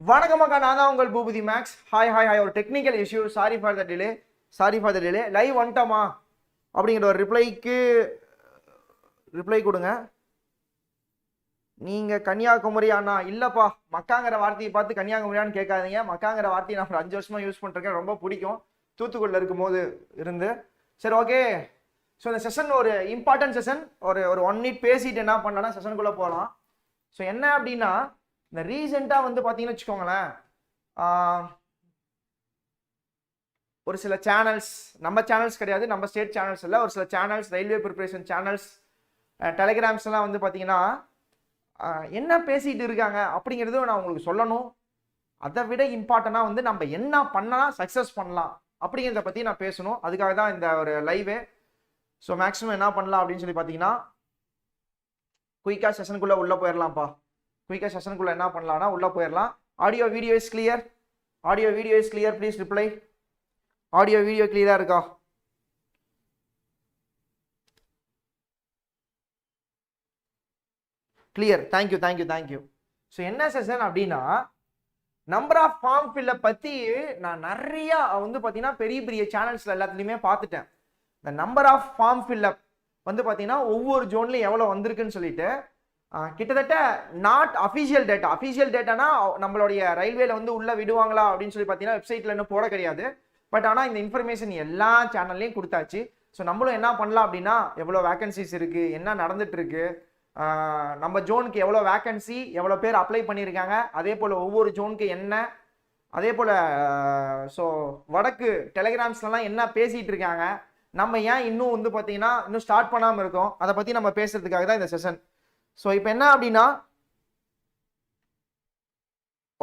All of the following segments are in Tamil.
வணக்கம் அக்கா நான் தான் உங்கள் Boopathi Max. Hi hi hi ஒரு technical issue sorry for the delay sorry for the delay live வந்துட்டோமா? அப்படிங்கிற ஒரு ரிப்ளைக்கு ரிப்ளை கொடுங்க. நீங்கள் கன்னியாகுமரி அண்ணா. இல்லைப்பா மக்காங்கிற வார்த்தையை பார்த்து கன்னியாகுமரியான்னு கேட்காதீங்க. மக்காங்கிற வார்த்தையை நான் ஒரு அஞ்சு வருஷமாக யூஸ் பண்ணிருக்கேன் ரொம்ப பிடிக்கும். தூத்துக்குடியில் இருக்கும்போது இருந்து. சரி ஓகே ஸோ இந்த செஷன் ஒரு இம்பார்ட்டன்ட் செஷன் ஒரு ஒரு ஒன் மினிட் பேசிட்டு என்ன பண்ணலாம் செஷனுக்குள்ளே போகலாம். ஸோ என்ன அப்படின்னா இந்த ரீசெண்டாக வந்து பார்த்தீங்கன்னு வச்சுக்கோங்களேன் ஒரு சில சேனல்ஸ் நம்ம சேனல்ஸ் கிடையாது நம்ம ஸ்டேட் சேனல்ஸ் இல்லை ஒரு சில channels railway preparation channels telegrams எல்லாம் வந்து பார்த்தீங்கன்னா என்ன பேசிட்டு இருக்காங்க அப்படிங்கிறதும் நான் உங்களுக்கு சொல்லணும். அதை விட இம்பார்ட்டண்டாக வந்து நம்ம என்ன பண்ணலாம் சக்ஸஸ் பண்ணலாம் அப்படிங்கிறத பற்றி நான் பேசணும். அதுக்காக தான் இந்த ஒரு லைவே ஸோ மேக்ஸிமம் என்ன பண்ணலாம் அப்படின்னு சொல்லி பார்த்தீங்கன்னா குயிக்காக செஷனுக்குள்ளே உள்ளே போயிடலாம்ப்பா குயிக்காக செஷனுக்குள்ளே என்ன பண்ணலாம்னா உள்ளே போயிடலாம் audio video is clear audio video is clear please reply audio video கிளியராக இருக்கா? Clear thank you thank you thank you so என்ன செஷன் அப்படின்னா நம்பர் ஆஃப் ஃபார்ம் ஃபில்லை பற்றி நான் நிறையா வந்து பார்த்தீங்கன்னா பெரிய பெரிய சேனல்ஸில் எல்லாத்துலேயுமே பார்த்துட்டேன் இந்த நம்பர் ஆஃப் ஃபார்ம் ஃபில்லப் வந்து பார்த்தீங்கன்னா ஒவ்வொரு ஜோன்லையும் எவ்வளோ வந்திருக்குன்னு சொல்லிட்டு கிட்டத்தட்ட நாட் அஃபிஷியல் டேட்டா அஃபிஷியல் டேட்டானா நம்மளுடைய ரயில்வேல வந்து உள்ள விடுவாங்களா அப்படின்னு சொல்லி பார்த்தீங்கன்னா வெப்சைட்ல இன்னும் போட கிடையாது. பட் ஆனால் இந்த இன்ஃபர்மேஷன் எல்லா சேனல்லையும் கொடுத்தாச்சு. ஸோ நம்மளும் என்ன பண்ணலாம் அப்படின்னா எவ்வளோ வேகன்சிஸ் இருக்கு என்ன நடந்துட்டு இருக்கு நம்ம ஜோனுக்கு எவ்வளோ வேக்கன்சி எவ்வளோ பேர் அப்ளை பண்ணியிருக்காங்க அதே போல் ஒவ்வொரு ஜோனுக்கு என்ன அதே போல் ஸோ வடக்கு டெலிகிராம்ஸ்லாம் என்ன பேசிகிட்டு இருக்காங்க நம்ம ஏன் இன்னும் வந்து பார்த்தீங்கன்னா இன்னும் ஸ்டார்ட் பண்ணாமல் இருக்கோம் அதை பற்றி நம்ம பேசுறதுக்காக தான் இந்த செஷன் ஸோ இப்போ என்ன அப்படின்னா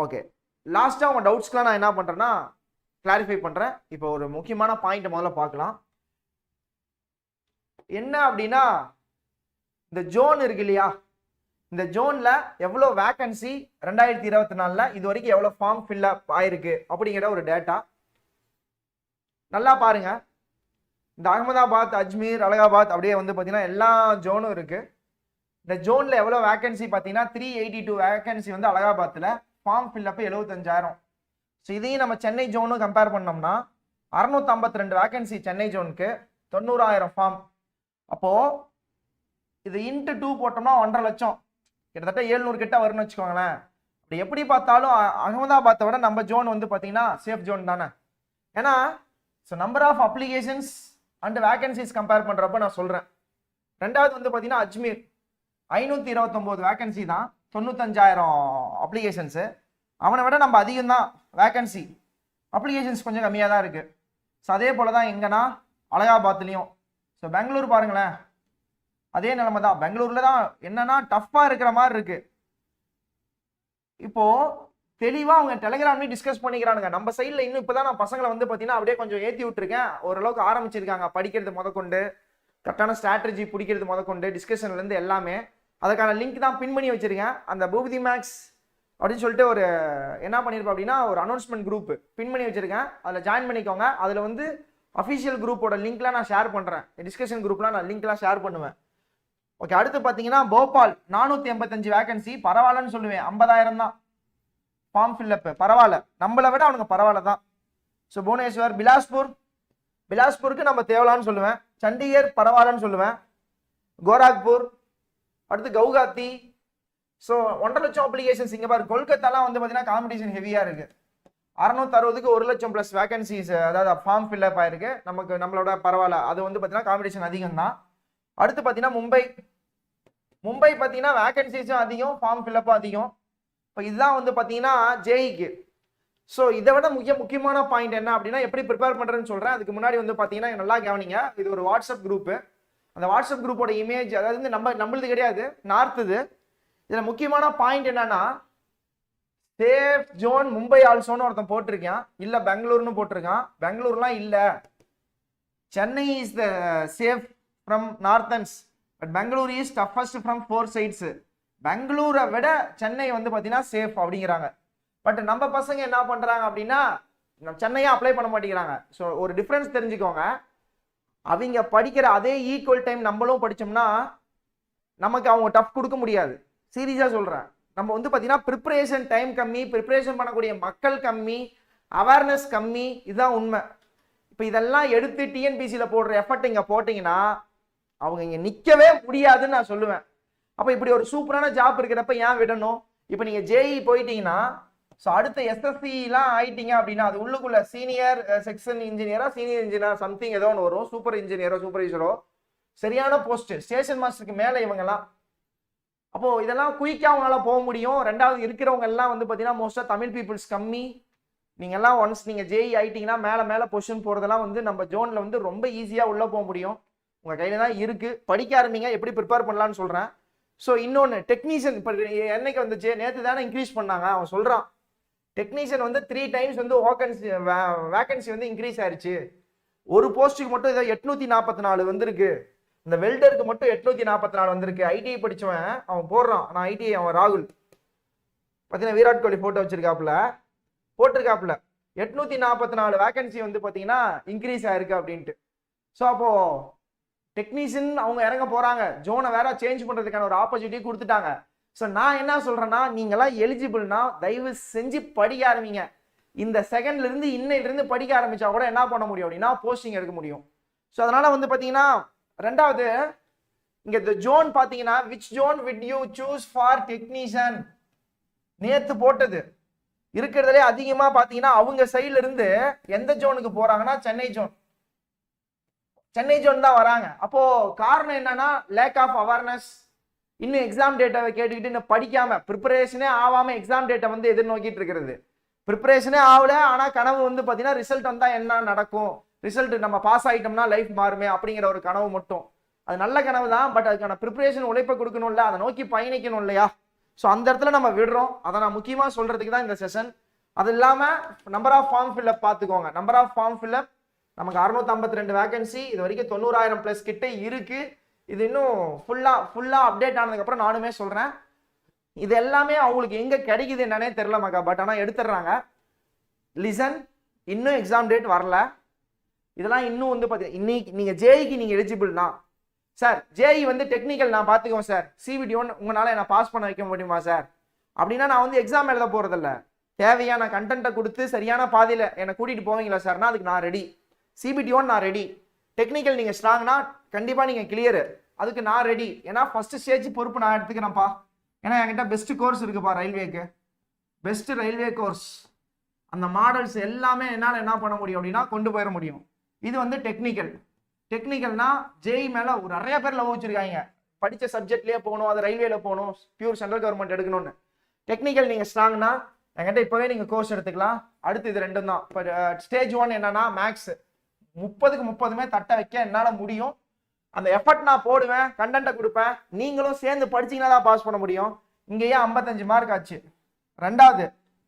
ஓகே லாஸ்ட்டாக உங்கள் டவுட்ஸ்க்கெலாம் நான் என்ன பண்ணுறேன்னா கிளாரிஃபை பண்ணுறேன் இப்போ ஒரு முக்கியமான பாயிண்ட் முதல்ல பார்க்கலாம். என்ன அப்படின்னா இந்த ஜோன் இருக்கு இல்லையா? இந்த ஜோனில் எவ்வளோ வேக்கன்சி ரெண்டாயிரத்தி இருபத்தி நாலில் இது வரைக்கும் எவ்வளோ ஃபார்ம் ஃபில்அப் ஆயிருக்கு? அப்படிங்கிற ஒரு டேட்டா நல்லா பாருங்க. இந்த அகமதாபாத் அஜ்மீர் அலகாபாத் அப்படியே வந்து பார்த்தீங்கன்னா எல்லா ஜோனும் இருக்குது இந்த ஜோன்ல எவ்வளோ வேகன்சி பார்த்தீங்கன்னா த்ரீ எயிட்டி டூ வேகன்சி வந்து அலகாபாத்தில் ஃபார்ம் ஃபில்அப் எழுபத்தஞ்சாயிரம் ஸோ இதையும் நம்ம சென்னை ஜோனும் கம்பேர் பண்ணோம்னா அறுநூத்தி ரெண்டு வேகன்சி சென்னை ஜோனுக்கு தொண்ணூறாயிரம் ஃபார்ம் அப்போ இது இன்ட்டு டூ போட்டோம்னா ஒன்றரை லட்சம். கிட்டத்தட்ட ஏழ்நூறு கிட்ட வரும்னு வச்சுக்கோங்களேன். அப்படி எப்படி பார்த்தாலும் அகமதாபாத்தை விட நம்ம ஜோன் வந்து பார்த்தீங்கன்னா சேஃப் ஜோன் தானே. ஏன்னா so number of applications and vacancies compare பண்ணுறப்ப நான் சொல்கிறேன் ரெண்டாவது வந்து பார்த்தீங்கன்னா அஜ்மீர். ஐநூற்றி இருபத்தொம்போது வேகன்சி தான். தொண்ணூத்தஞ்சாயிரம் அப்ளிகேஷன்ஸு அவனை விட நம்ம அதிகம் தான் வேகன்சி அப்ளிகேஷன்ஸ் கொஞ்சம் கம்மியாக தான் இருக்குது ஸோ அதே போல் தான் எங்கன்னா அலகாபாத்லேயும். ஸோ பெங்களூர் பாருங்களேன். அதே நிலைமை தான் பெங்களூரில் தான் என்னன்னா டஃப்பாக இருக்கிற மாதிரி இருக்கு. இப்போ தெளிவாக அவங்க டெலிகிராம்லேயும் டிஸ்கஸ் பண்ணிக்கிறானுங்க. நம்ம சைடில் இன்னும் இப்போ தான் நான் பசங்களை வந்து பார்த்தீங்கன்னா அப்படியே கொஞ்சம் ஏற்றி விட்டுருக்கேன். ஓரளவுக்கு ஆரம்பிச்சிருக்காங்க. படிக்கிறது முதற்கொண்டு கரெக்டான ஸ்ட்ராட்டஜி பிடிக்கிறது முதற்கொண்டு டிஸ்கஷன்லேருந்து எல்லாமே. அதுக்கான லிங்க் தான் பின் பண்ணி வச்சுருக்கேன். அந்த பூபதி மேக்ஸ் அப்படின்னு சொல்லிட்டு ஒரு என்ன பண்ணியிருப்பேன் அப்படின்னா ஒரு அனௌன்ஸ்மெண்ட் குரூப் பின் பண்ணி வச்சுருக்கேன். அதில் ஜாயின் பண்ணிக்கோங்க. அதில் வந்து அஃபிஷியல் குரூப்போட லிங்க்லாம் நான் ஷேர் பண்ணுறேன் டிஸ்கஷன் குரூப்லாம் நான் லிங்க்லாம் ஷேர் பண்ணுவேன். ஓகே அடுத்து பார்த்தீங்கன்னா போபால் நானூற்றி எண்பத்தஞ்சு வேகன்சி பரவாயில்லன்னு சொல்லுவேன். ஐம்பதாயிரம் தான். ஃபார்ம் ஃபில்லப்பு பரவாயில்ல. நம்மளை விட அவனுக்கு பரவாயில்ல தான். ஸோ புவனேஸ்வர் பிலாஸ்பூர். பிலாஸ்பூருக்கு நம்ம தேவலான்னு சொல்லுவேன். சண்டிகர் பரவாயில்லன்னு சொல்லுவேன். கோராக்பூர் அடுத்து கவுகாத்தி. ஸோ ஒன்றரை லட்சம் அப்ளிகேஷன்ஸ் இங்கே பாரு. கொல்கத்தாலாம் வந்து பார்த்தீங்கன்னா காம்படிஷன் ஹெவியாக இருக்குது அறுநூத்தி அறுபதுக்கு ஒரு லட்சம் ப்ளஸ் வேகன்சிஸ் அதாவது ஃபார்ம் ஃபில்அப் ஆயிருக்கு. நமக்கு நம்மளோட பரவாயில்ல. அது வந்து பார்த்தீங்கன்னா காம்படிஷன் அதிகம் தான் அடுத்து பார்த்தீங்கன்னா மும்பை. மும்பை பார்த்தீங்கன்னா வேகன்சிஸும் அதிகம் ஃபார்ம் ஃபில்அப்பும் அதிகம். இப்போ இதுதான் வந்து பார்த்தீங்கன்னா ஜேஇக்கு. ஸோ இதை விட முக்கிய முக்கியமான பாயிண்ட் என்ன அப்படின்னா எப்படி ப்ரிப்பேர் பண்ணுறேன்னு சொல்கிறேன் அதுக்கு முன்னாடி வந்து பார்த்தீங்கன்னா நல்லா கவனிங்க. இது ஒரு வாட்ஸ்அப் குரூப்பு அந்த வாட்ஸ்அப் குரூப்போட இமேஜ் அதாவது வந்து நம்ம நம்மளது கிடையாது நார்த்துது. இதில் முக்கியமான பாயிண்ட் என்னன்னா சேஃப் ஜோன் மும்பை ஆல்சோன்னு ஒருத்தன் போட்டிருக்கான். இல்லை பெங்களூர்னு போட்டிருக்கான். பெங்களூர்லாம் இல்லை. Chennai is the safe from northerns but Bangalore is toughest from four sides பெங்களூரை விட சென்னை வந்து பார்த்தீங்கன்னா சேஃப் அப்படிங்கிறாங்க. பட் நம்ம பசங்க என்ன பண்ணுறாங்க அப்படின்னா நம்ம சென்னையை அப்ளை பண்ண மாட்டேங்கிறாங்க. ஸோ ஒரு டிஃப்ரென்ஸ் தெரிஞ்சுக்கோங்க. அவங்க படிக்கிற அதே ஈக்குவல் டைம் நம்மளும் படித்தோம்னா நமக்கு அவங்க டஃப் கொடுக்க முடியாது. சீரியஸாக சொல்கிறேன் நம்ம வந்து பார்த்தீங்கன்னா ப்ரிப்பரேஷன் டைம் கம்மி ப்ரிப்பரேஷன் பண்ணக்கூடிய மக்கள் கம்மி அவேர்னஸ் கம்மி இதுதான் உண்மை. இப்போ இதெல்லாம் எடுத்து டிஎன்பிசியில் போடுற எஃபர்ட் இங்கே போட்டிங்கன்னா அவங்க இங்கே நிற்கவே முடியாதுன்னு நான் சொல்லுவேன். அப்போ இப்படி ஒரு சூப்பரான ஜாப் இருக்கிறப்ப ஏன் விடணும்? இப்போ நீங்கள் ஜேஇ போயிட்டீங்கன்னா ஸோ அடுத்த எஸ்எஸ்சிலாம் ஆயிட்டீங்க அப்படின்னா அது உள்ளுக்குள்ள சீனியர் செக்ஷன் இன்ஜினியரா சீனியர் இன்ஜினியர் சம்திங் ஏதோ ஒன்று வரும். சூப்பர் இன்ஜினியரோ சூப்பர்வைசரோ சரியான போஸ்ட் ஸ்டேஷன் மாஸ்டருக்கு மேலே இவங்கெல்லாம். அப்போ இதெல்லாம் குயிக்காக அவங்களால போக முடியும். ரெண்டாவது இருக்கிறவங்க எல்லாம் வந்து பார்த்தீங்கன்னா மோஸ்ட்டாக தமிழ் பீப்புள்ஸ் கம்மி. நீங்க எல்லாம் ஒன்ஸ் நீங்க ஜேஇ ஆயிட்டீங்கன்னா மேலே மேலே பொசிஷன் போறதெல்லாம் வந்து நம்ம ஜோன்ல வந்து ரொம்ப ஈஸியாக உள்ள போக முடியும். உங்க கையில தான் இருக்கு. படிக்க ஆரம்பிங்க எப்படி ப்ரிப்பேர் பண்ணலாம்னு சொல்றேன். ஸோ இன்னொன்று டெக்னீஷியன் இப்போ என்னைக்கு வந்துச்சு? நேற்று தானே இன்க்ரீஸ் பண்ணாங்க. அவன் சொல்றான். டெக்னீஷியன் வந்து த்ரீ டைம்ஸ் வந்து வேக்கன்சி வேக்கன்சி வந்து இன்க்ரீஸ் ஆயிடுச்சு ஒரு போஸ்ட்டுக்கு மட்டும் இதை எட்நூத்தி நாற்பத்தி நாலு வந்திருக்கு. இந்த வெல்டருக்கு மட்டும் எட்நூத்தி நாற்பத்தி நாலு வந்திருக்கு. ஐடிஐ படித்தவன் அவன் போடுறான். நான் ஐடிஐ அவன் ராகுல். பார்த்தீங்கன்னா விராட் கோலி ஃபோட்டோ வச்சிருக்காப்புல. போட்டிருக்காப்புல. எட்நூத்தி நாற்பத்தி நாலு வேக்கன்சி வந்து பார்த்தீங்கன்னா இன்க்ரீஸ் ஆயிருக்கு அப்படின்ட்டு. ஸோ அப்போ டெக்னீஷியன் அவங்க இறங்க போகிறாங்க ஜோனை வேற சேஞ்ச் பண்ணுறதுக்கான ஒரு ஆப்பர்ச்சுனிட்டி கொடுத்துட்டாங்க. ஸோ நான் என்ன சொல்கிறேன்னா நீங்களாம் எலிஜிபிள்னா தயவு செஞ்சு படிக்க ஆரம்பிங்க. இந்த செகண்ட்லேருந்து இன்னையிலேருந்து இருந்து படிக்க ஆரம்பித்தா கூட என்ன பண்ண முடியும் அப்படின்னா போஸ்டிங் எடுக்க முடியும். ஸோ அதனால் வந்து பார்த்தீங்கன்னா ரெண்டாவது இங்கே இந்த ஜோன் பார்த்தீங்கன்னா which zone did you choose for technician நேற்று போட்டது. இருக்கிறதுலே அதிகமாக பார்த்தீங்கன்னா அவங்க சைடுல இருந்து எந்த ஜோனுக்கு போகிறாங்கன்னா சென்னை ஜோன் சென்னை ஜோன் தான் வராங்க. அப்போது காரணம் என்னன்னா லேக் ஆஃப் அவேர்னஸ் இன்னும் எக்ஸாம் டேட்டாவை கேட்டுக்கிட்டு இன்னும் படிக்காமல் ப்ரிப்பரேஷனே ஆகாமல் எக்ஸாம் டேட்டை வந்து எதிர்நோக்கிட்டு இருக்கிறது. ப்ரிப்பரேஷனே ஆகல ஆனால் கனவு வந்து பார்த்தீங்கன்னா ரிசல்ட் வந்தால் என்ன நடக்கும்? ரிசல்ட் நம்ம பாஸ் ஆகிட்டோம்னா லைஃப் மாறுமே அப்படிங்கிற ஒரு கனவு மட்டும். அது நல்ல கனவு தான் பட் அதுக்கான ப்ரிப்பரேஷன் உழைப்பை கொடுக்கணும்ல அதை நோக்கி பயணிக்கணும் இல்லையா? ஸோ அந்த இடத்துல நம்ம விடுறோம். அதை நான் முக்கியமாக சொல்கிறதுக்கு தான் இந்த செஷன் அது இல்லாமல் number of form fill up பார்த்துக்கோங்க. Number of form fill up நமக்கு அறுநூத்தி ரெண்டு வேகன்சி இது வரைக்கும் தொண்ணூறாயிரம் ப்ளஸ் கிட்ட இருக்குது இது இன்னும் ஃபுல்லாக ஃபுல்லாக அப்டேட் ஆனதுக்கப்புறம் நானுமே சொல்கிறேன் இது எல்லாமே அவங்களுக்கு எங்கே கிடைக்குது என்னன்னே தெரில மக்கா பட் ஆனால் எடுத்துடுறாங்க. லிசன் இன்னும் எக்ஸாம் டேட் வரல. இதெல்லாம் இன்னும் வந்து பார்த்தீங்கன்னா இன்னைக்கு நீங்கள் ஜேஇக்கு நீங்கள் எலிஜிபிள்னா சார் ஜேஇ வந்து டெக்னிக்கல் நான் பார்த்துக்குவேன் சார் சிபிடி ஒன் உங்களால் என்ன பாஸ் பண்ண வைக்க முடியுமா சார் அப்படின்னா நான் வந்து எக்ஸாம் எழுத போகிறதில்ல தேவையான கண்டென்ட்டை கொடுத்து சரியான பாதையில் என்னை கூட்டிகிட்டு போவீங்களா சார்னா அதுக்கு நான் ரெடி சிபிடி ஒன் நான் ரெடி டெக்னிக்கல் நீங்கள் ஸ்ட்ராங்னா கண்டிப்பாக நீங்கள் கிளியரு அதுக்கு நான் ரெடி ஏன்னா ஃபர்ஸ்ட் ஸ்டேஜ் பொறுப்பு நான் எடுத்துக்கிறேன்ப்பா. ஏன்னா என்கிட்ட பெஸ்ட் கோர்ஸ் இருக்குப்பா ரயில்வேக்கு பெஸ்ட் ரயில்வே கோர்ஸ் அந்த மாடல்ஸ் எல்லாமே என்னால் என்ன பண்ண முடியும் அப்படின்னா கொண்டு போயிட முடியும். இது வந்து டெக்னிக்கல் டெக்னிக்கல்னா ஜெய் மேலே ஒரு நிறைய பேர் லவ் வச்சுருக்காங்க. படித்த சப்ஜெக்ட்லேயே போகணும் அது ரயில்வேல போகணும் பியூர் சென்ட்ரல் கவர்மெண்ட் எடுக்கணும்னு. டெக்னிக்கல் நீங்கள் ஸ்ட்ராங்னா என்கிட்ட இப்போவே நீங்கள் கோர்ஸ் எடுத்துக்கலாம். அடுத்து இது ரெண்டும் தான். இப்போ ஸ்டேஜ் ஒன் என்னன்னா மேக்ஸ் முப்பதுக்கு முப்பதுமே தட்டை வைக்க என்னால் முடியும். அந்த எஃபர்ட் நான் போடுவேன் கண்டென்ட்டை கொடுப்பேன். நீங்களும் சேர்ந்து படிச்சீங்கன்னா தான் பாஸ் பண்ண முடியும். இங்கேயே ஐம்பத்தஞ்சு மார்க் ஆச்சு? ரெண்டாவது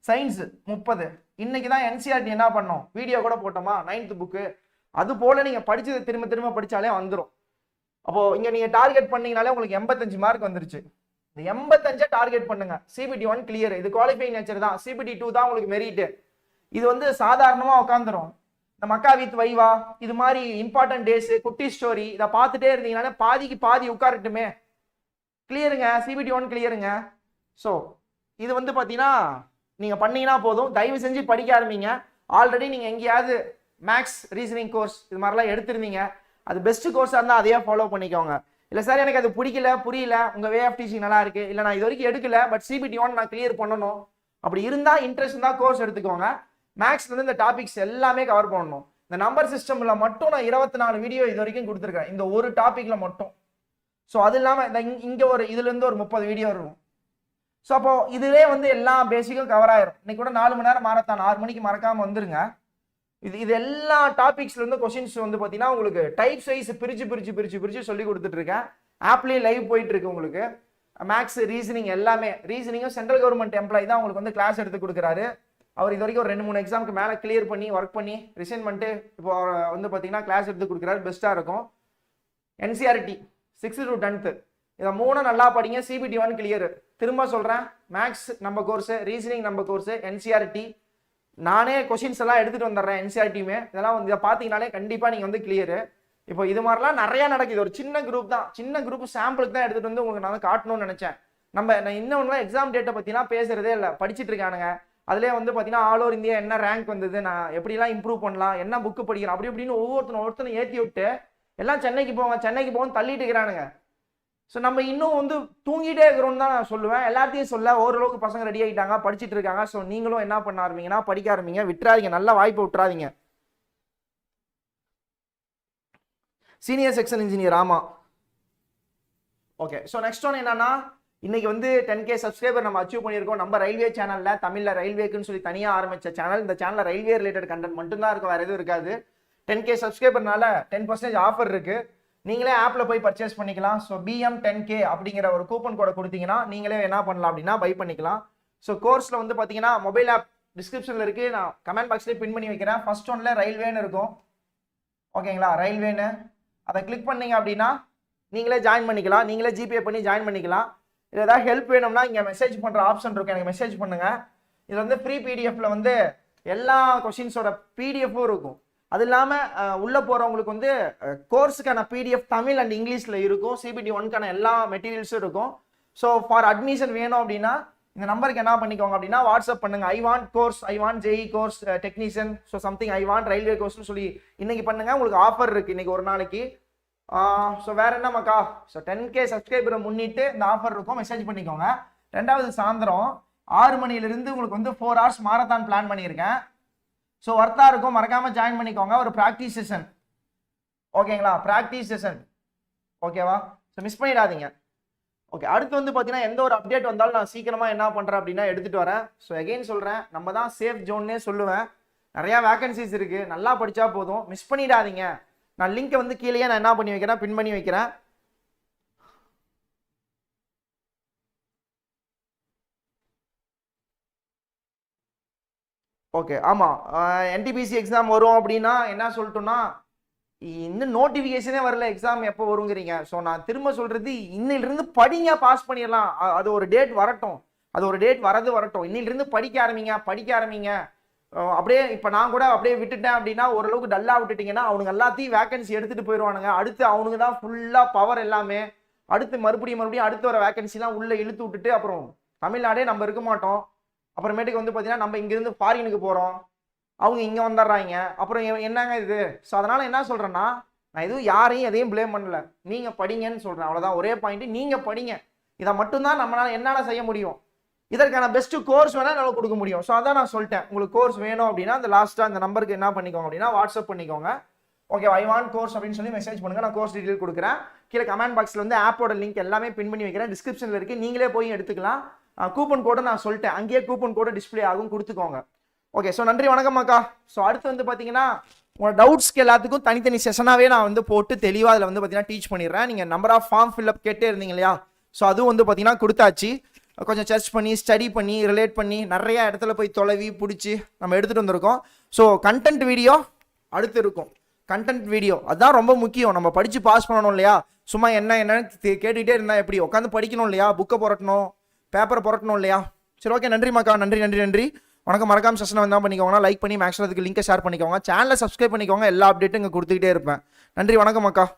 சயின்ஸு முப்பது. இன்னைக்கு தான் என்சிஆர்டி என்ன பண்ணோம்? வீடியோ கூட போட்டோமா? நைன்த் புக்கு அது போல் நீங்கள் படித்ததை திரும்ப திரும்ப படித்தாலே வந்துடும் அப்போது இங்கே நீங்கள் டார்கெட் பண்ணீங்கனாலே உங்களுக்கு எண்பத்தஞ்சு மார்க் வந்துருச்சு. இந்த எண்பத்தஞ்சை டார்கெட் பண்ணுங்க. சிபிடி ஒன் கிளியர் இது குவாலிஃபைங் நேச்சர் தான். சிபிடி டூ தான் உங்களுக்கு மெரிட்டு இது வந்து சாதாரணமாக உட்காந்துரும் இந்த மக்கா வித் வைவா இது மாதிரி இம்பார்ட்டன்ட் டேஸ் குட்டி ஸ்டோரி இதை பார்த்துட்டே இருந்தீங்கன்னா பாதிக்கு பாதி உட்காரட்டுமே. கிளியருங்க சிபிடி ஒன் கிளியருங்க ஸோ இது வந்து பார்த்தீங்கன்னா நீங்கள் பண்ணீங்கன்னா போதும். தயவு செஞ்சு படிக்க ஆரம்பிங்க. ஆல்ரெடி நீங்கள் எங்கேயாவது மேக்ஸ் ரீசனிங் கோர்ஸ் இது மாதிரிலாம் எடுத்திருந்தீங்க. அது பெஸ்ட் கோர்ஸாக இருந்தால் அதையே ஃபாலோ பண்ணிக்கோங்க. இல்லை சார் எனக்கு அது பிடிக்கல புரியல. உங்கள் வே ஆஃப் டீச்சிங் நல்லா இருக்குது இல்லை நான் இது வரைக்கும் எடுக்கல பட் சிபிடி ஒன் நான் கிளியர் பண்ணணும். அப்படி இருந்தால் இன்ட்ரெஸ்ட் இருந்தால் கோர்ஸ் எடுத்துக்கோங்க. மேக்ஸ்ல இருந்து இந்த டாபிக்ஸ் எல்லாமே கவர் பண்ணணும். இந்த நம்பர் சிஸ்டம்ல மட்டும் நான் இருபத்தி நாலு வீடியோ இது வரைக்கும் கொடுத்துருக்கேன் இந்த ஒரு டாபிக்ல மட்டும். ஸோ அது இல்லாமல் இந்த இங்க- ஒரு இதுல இருந்து ஒரு முப்பது வீடியோ இருக்கும் ஸோ அப்போ இதுவே வந்து எல்லா பேசிக்கும் கவர் ஆயிரும். இன்னைக்கு கூட நாலு மணி நேரம் மாரத்தான் ஆறு மணிக்கு மறக்காம வந்துருங்க. இது இது எல்லா டாபிக்ஸ்ல இருந்து கொஸ்டின்ஸ் வந்து பார்த்தீங்கன்னா உங்களுக்கு டைப்ஸ் வைஸ் பிரிச்சு பிரிச்சு பிரிச்சு பிரிச்சு சொல்லி கொடுத்துட்டு இருக்கேன் லைவ் போயிட்டு இருக்கு உங்களுக்கு. மேக்ஸ் ரீசனிங் எல்லாமே ரீசனிங்கும் சென்ட்ரல் கவர்மெண்ட் எம்ப்ளாயி தான் உங்களுக்கு வந்து கிளாஸ் எடுத்து கொடுக்குறாரு. அவர் இது வரைக்கும் ஒரு ரெண்டு மூணு எக்ஸாமுக்கு மேலே கிளியர் பண்ணி ஒர்க் பண்ணி ரிசைன் பண்ணிட்டு இப்போ வந்து பார்த்தீங்கன்னா கிளாஸ் எடுத்து கொடுக்குறாரு. பெஸ்ட்டாக இருக்கும். என்சிஆர்டி சிக்ஸ்த்து டு டென்த்து இதை மூணும் நல்லா படிங்க. சிபிடி ஒன் கிளியர் திரும்ப சொல்கிறேன் மேக்ஸ் நம்ம கோர்ஸு ரீசனிங் நம்ம கோர்ஸு என்சிஆர்டி நானே கொஷின்ஸ் எல்லாம் எடுத்துகிட்டு வந்துடுறேன் என்சிஆர்டியுமே இதெல்லாம் வந்து இதை பார்த்தீங்கனாலே கண்டிப்பாக நீங்கள் வந்து கிளியரு இப்போ இது மாதிரிலாம் நிறையா நடக்குது. ஒரு சின்ன குரூப் தான். சின்ன குரூப் சாம்பிளுக்கு தான் எடுத்துகிட்டு வந்து உங்களுக்கு நான் வந்து காட்டணும்னு நினச்சேன். நம்ம நான் இன்னொன்றுலாம் எக்ஸாம் டேட்டை பற்றிலாம் பேசுறதே இல்லை. படிச்சுட்டு இருக்கானுங்க. அதுலேயே வந்து பார்த்தீங்கன்னா ஆல் ஓவர் இந்தியா என்ன ரேங்க் வந்தது நான் எப்படிலாம் இம்ப்ரூவ் பண்ணலாம் என்ன புக்கு படிக்கிறேன் அப்படி இப்படின்னு ஒவ்வொருத்தரும் ஒருத்தனும் ஏற்றி விட்டு எல்லாம் சென்னைக்கு போவாங்க சென்னைக்கு போகணும்னு தள்ளிட்டு இருக்கிறானுங்க. ஸோ நம்ம இன்னும் வந்து தூங்கிட்டே இருக்கிறோம்னு தான் நான் சொல்லுவேன். எல்லாத்தையும் சொல்ல ஓரளவுக்கு பசங்க ரெடி ஆகிட்டாங்க படிச்சிட்டு இருக்காங்க. ஸோ நீங்களும் என்ன பண்ண ஆரம்பிங்கன்னா படிக்க ஆரம்பிங்க. விட்டுறாதீங்க. நல்ல வாய்ப்பு விட்டுறாதீங்க. சீனியர் செக்ஷன் இன்ஜினியர் ஆமாம் ஓகே ஸோ நெக்ஸ்ட் ஒன் என்னன்னா இன்னைக்கு வந்து டென் கே சப்ஸ்கிரைபர் நம்ம அச்சீவ் பண்ணியிருக்கோம். நம்ம ரயில்வே சேனல்ல தமிழ்ல ரயில்வேக்குன்னு சொல்லி தனியாக ஆரம்பிச்ச சேனல் இந்த சேனல்ல ரயில்வே ரிலேட்டட் கண்டென்ட் மட்டும்தான் இருக்கும். வேற எதுவும் இருக்காது. டென் கே சப்ஸ்கிரைபர்னால டென் பர்சன்டேஜ் ஆஃபர் இருக்கு. நீங்களே ஆப்ல போய் பர்ச்சேஸ் பண்ணிக்கலாம். ஸோ பிஎம் டென் கே அப்படிங்கிற ஒரு கூப்பன் கோடை கொடுத்தீங்கன்னா நீங்களே என்ன பண்ணலாம் அப்படின்னா பை பண்ணிக்கலாம். ஸோ கோர்ஸ்ல வந்து பார்த்தீங்கன்னா மொபைல் ஆப் டிஸ்கிரிப்ஷனில் இருக்கு. நான் கமெண்ட் பாக்ஸ்லேயே பின் பண்ணி வைக்கிறேன். ஃபர்ஸ்ட் ஒன்ல ரயில்வேன்னு இருக்கும். ஓகேங்களா ரயில்வேன்னு அதை கிளிக் பண்ணீங்க அப்படின்னா நீங்களே ஜாயின் பண்ணிக்கலாம். நீங்களே ஜிபே பண்ணி ஜாயின் பண்ணிக்கலாம். இது ஏதாவது ஹெல்ப் வேணும்னா இங்கே மெசேஜ் பண்ணுற ஆப்ஷன் இருக்கும் எனக்கு மெசேஜ் பண்ணுங்கள் இது வந்து ஃப்ரீ பிடிஎஃப்ல வந்து எல்லா கொஷின்ஸோட பிடிஎஃப்பும் இருக்கும். அது இல்லாமல் உள்ளே போகிறவங்களுக்கு வந்து கோர்ஸுக்கான பிடிஎஃப் தமிழ் அண்ட் இங்கிலீஷில் இருக்கும். சிபிடி ஒன்க்கான எல்லா மெட்டீரியல்ஸும் இருக்கும். ஸோ ஃபார் அட்மிஷன் வேணும் அப்படின்னா இந்த நம்பருக்கு என்ன பண்ணிக்கோங்க அப்படின்னா வாட்ஸ்அப் பண்ணுங்க. I want course I want JE course technician so something I want railway கோர்ஸ்னு சொல்லி இன்னைக்கு பண்ணுங்க. உங்களுக்கு ஆஃபர் இருக்கு இன்னைக்கு ஒரு நாளைக்கு. ஸோ வேற என்ன மக்கா ஸோ டென் கே சப்ஸ்கிரைபரை முன்னிட்டு இந்த ஆஃபர் இருக்கும். மெசேஜ் பண்ணிக்கோங்க. ரெண்டாவது சாயந்தரம் ஆறு மணிலிருந்து உங்களுக்கு வந்து ஃபோர் ஹவர்ஸ் மாரத்தான் பிளான் பண்ணியிருக்கேன். ஸோ ஒர்த்தாக இருக்கும். மறக்காம ஜாயின் பண்ணிக்கோங்க. ஒரு ப்ராக்டிஸ் செஷன் ஓகேங்களா ப்ராக்டிஸ் செஷன் ஓகேவா ஸோ மிஸ் பண்ணிடாதீங்க. ஓகே அடுத்து வந்து பார்த்தீங்கன்னா எந்த ஒரு அப்டேட் வந்தாலும் நான் சீக்கிரமாக என்ன பண்ணுறேன் அப்படின்னா எடுத்துகிட்டு வரேன். ஸோ எகெயின் சொல்கிறேன் நம்ம தான் சேஃப் ஜோன்னே சொல்லுவேன். நிறையா வேகன்சிஸ் இருக்குது நல்லா படித்தா போதும். மிஸ் பண்ணிடாதீங்க. நான் லிங்கை வந்து கீழேயே நான் என்ன பண்ணி வைக்கிறேன் பின் பண்ணி வைக்கிறேன். ஓகே ஆமாம் என்டிபிசி எக்ஸாம் வரும் அப்படின்னா என்ன சொல்லிட்டோன்னா இன்னும் நோட்டிஃபிகேஷனே வரல எக்ஸாம் எப்போ வருங்கிறீங்க. ஸோ நான் திரும்ப சொல்கிறது இன்னிலிருந்து படிங்க பாஸ் பண்ணிடலாம். அது ஒரு டேட் வரட்டும். அது ஒரு டேட் வரது வரட்டும். இன்னிலிருந்து படிக்க ஆரம்பிங்க படிக்க ஆரம்பிங்க. அப்படியே இப்போ நான் கூட அப்படியே விட்டுட்டேன் அப்படின்னா ஓரளவுக்கு டல்லாக விட்டுட்டீங்கன்னா அவனுங்க எல்லாத்தையும் வேகன்சி எடுத்துகிட்டு போயிடுவானுங்க. அடுத்து அவனுங்க தான் ஃபுல்லாக பவர் எல்லாமே. அடுத்து மறுபடியும் மறுபடியும் அடுத்து வர வேகன்சிலாம் உள்ளே இழுத்து விட்டுட்டு அப்புறம் தமிழ்நாடே நம்ம இருக்க மாட்டோம். அப்புறமேட்டுக்கு வந்து பார்த்தீங்கன்னா நம்ம இங்கேருந்து ஃபாரினுக்கு போகிறோம் அவங்க இங்கே வந்துடுறாங்க அப்புறம் எ- என்னங்க இது? ஸோ அதனால் என்ன சொல்கிறேன்னா நான் எதுவும் யாரையும் எதையும் ப்ளேம் பண்ணல. நீங்கள் படிங்கன்னு சொல்கிறேன் அவ்வளோதான் ஒரே பாயிண்ட்டு நீங்கள் படிங்க. இதை மட்டும்தான் நம்மளால் என்னால் செய்ய முடியும். இதற்கான பெஸ்ட் கோர்ஸ் வேணால் என்னால் கொடுக்க முடியும். ஸோ அதான் நான் சொல்லிட்டேன். உங்களுக்கு கோர்ஸ் வேணும் அப்படின்னா அந்த லாஸ்ட்டாக அந்த நம்பருக்கு என்ன பண்ணிக்கோங்க அப்படின்னா வாட்ஸ்அப் பண்ணிக்கோங்க. ஓகே ஐ வாண்ட் கோர்ஸ் அப்படின்னு சொல்லி மெசேஜ் பண்ணுங்க. நான் கோர்ஸ் டீட்டெயில் கொடுக்குறேன். கீழே கமெண்ட் பாக்ஸில் வந்து ஆப்போட லிங்க் எல்லாமே பின் பண்ணி வைக்கிறேன். டிஸ்கிரிப்ஷனில் இருக்குது நீங்களே போய் எடுத்துக்கலாம். கூப்பன் கோடை நான் சொல்லிட்டேன். அங்கேயே கூப்பன் கோடை டிஸ்ப்ளே ஆகும். கொடுத்துக்கோங்க. ஓகே ஸோ நன்றி வணக்கம் அக்கா. ஸோ அடுத்து வந்து பார்த்தீங்கன்னா உங்களோட டவுட்ஸ்க்கு எல்லாத்துக்கும் தனித்தனி செஷனாகவே நான் வந்து போட்டு தெளிவாக அதில் வந்து பார்த்தீங்கன்னா டீச் பண்ணிடுறேன். நீங்கள் நம்பர் ஆஃப் ஃபார்ம் ஃபில்அப் கேட்டே இருந்தீங்க இல்லையா? ஸோ அதுவும் வந்து பார்த்தீங்கன்னா கொடுத்தாச்சு. கொஞ்சம் சர்ச் பண்ணி ஸ்டடி பண்ணி ரிலேட் பண்ணி நிறையா இடத்துல போய் தொலைவி பிடிச்சி நம்ம எடுத்துகிட்டு வந்திருக்கோம். ஸோ கண்டென்ட் வீடியோ அடுத்து இருக்கும். கண்டென்ட் வீடியோ அதுதான் ரொம்ப முக்கியம். நம்ம படித்து பாஸ் பண்ணணும் இல்லையா? சும்மா என்ன என்னன்னு தே- கேட்டுக்கிட்டே இருந்தால் எப்படி? உட்காந்து படிக்கணும் இல்லையா? புக்கை புரட்டணும் பேப்பரை புரட்டணும் இல்லையா? சரி ஓகே நன்றி மக்கா. நன்றி நன்றி நன்றி. வணக்கம். மறக்காம செஷனை வந்தால் பண்ணிக்கோங்க. லைக் பண்ணி மேக்ஸில் அதுக்கு லிங்கை ஷேர் பண்ணிக்கோங்க. சேனலை சப்ஸ்கிரைப் பண்ணிக்கோங்க. எல்லா அப்டேட்டும் இங்கே கொடுத்துக்கிட்டே இருப்பேன். நன்றி வணக்கம் மக்கா.